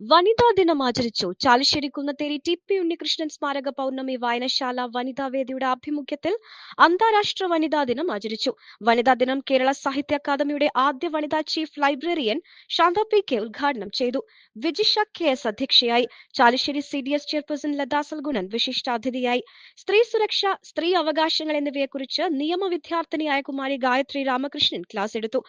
വനിതാ ദിനം ആചരിച്ചു. ചാലിശ്ശേരി കുന്നത്തേരി ടി പി ഉണ്ണികൃഷ്ണൻ സ്മാരക പൗർണമി വായനശാല വനിതാ വേദിയുടെ ആഭിമുഖ്യത്തിൽ അന്താരാഷ്ട്ര വനിതാ ദിനം ആചരിച്ചു. വനിതാ ദിനം കേരള സാഹിത്യ അക്കാദമിയുടെ ആദ്യ വനിതാ chief librarian Shantha P K ഉദ്ഘാടനം ചെയ്തു. വിജിഷ കെ എസ് അധ്യക്ഷയായി. Chalissery C D S chairperson Latha Salgunan വിശിഷ്ടാതിഥിയായി. സ്ത്രീ സുരക്ഷ സ്ത്രീ അവകാശങ്ങൾ എന്നിവയെക്കുറിച്ച് നിയമ വിദ്യാർത്ഥിനിയായ കുമാരി ഗായത്രി രാമകൃഷ്ണൻ ക്ലാസ് എടുത്തു.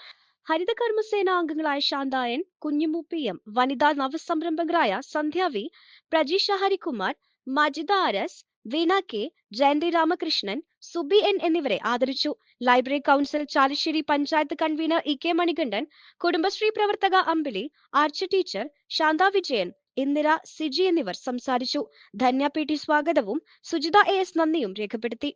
ഹരിത കർമ്മസേന അംഗങ്ങളായ ശാന്തായൻ കുഞ്ഞിമു പി എം വനിതാ നവസംരംഭകരായ Sandhya V Prajeesha Harikumar Majida Aras Veena K Jayanthi Ramakrishnan Subi N എന്നിവരെ ആദരിച്ചു. Library council Chalissery panchayat convenor E K Manikandan Kudumbashree പ്രവർത്തക അമ്പിളി ആർച്ച് ടീച്ചർ ശാന്ത വിജയൻ ഇന്ദിര സിജി എന്നിവർ സംസാരിച്ചു. ധന്യ പി ടി സ്വാഗതവും സുജിത എ എസ് നന്ദിയും രേഖപ്പെടുത്തി.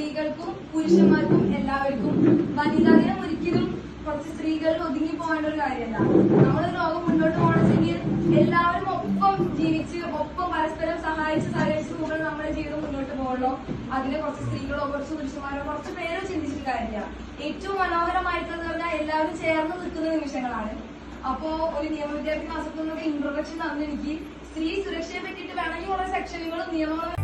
സ്ത്രീകൾക്കും പുരുഷന്മാർക്കും എല്ലാവർക്കും വനിതാ ദിനം ഒരിക്കലും കുറച്ച് സ്ത്രീകൾ ഒതുങ്ങി പോകേണ്ട ഒരു കാര്യമല്ല. നമ്മൾ ലോകം മുന്നോട്ട് പോകണമെങ്കിൽ എല്ലാവരും ഒപ്പം ജീവിച്ച് ഒപ്പം പരസ്പരം സഹായിച്ച് സഹകരിച്ച് പോകുമ്പോൾ നമ്മുടെ ജീവിതം മുന്നോട്ട് പോകുള്ളൂ അതിന് കുറച്ച് സ്ത്രീകളോ കുറച്ച് പുരുഷന്മാരോ കുറച്ച് പേരോ ചിന്തിച്ചിട്ട് കാര്യമില്ല. ഏറ്റവും മനോഹരമായിട്ടുള്ളത് പറഞ്ഞാൽ എല്ലാവരും ചേർന്ന് നിൽക്കുന്ന നിമിഷങ്ങളാണ്. അപ്പോ ഒരു നിയമവിദ്യാർത്ഥി ക്ലാസ്സിൽ നിന്നൊക്കെ ഇൻട്രൊഡക്ഷൻ തന്നെ എനിക്ക്. സ്ത്രീ സുരക്ഷയെ പറ്റിയിട്ട് വേണമെങ്കിൽ കുറെ സെക്ഷനുകളും നിയമങ്ങളും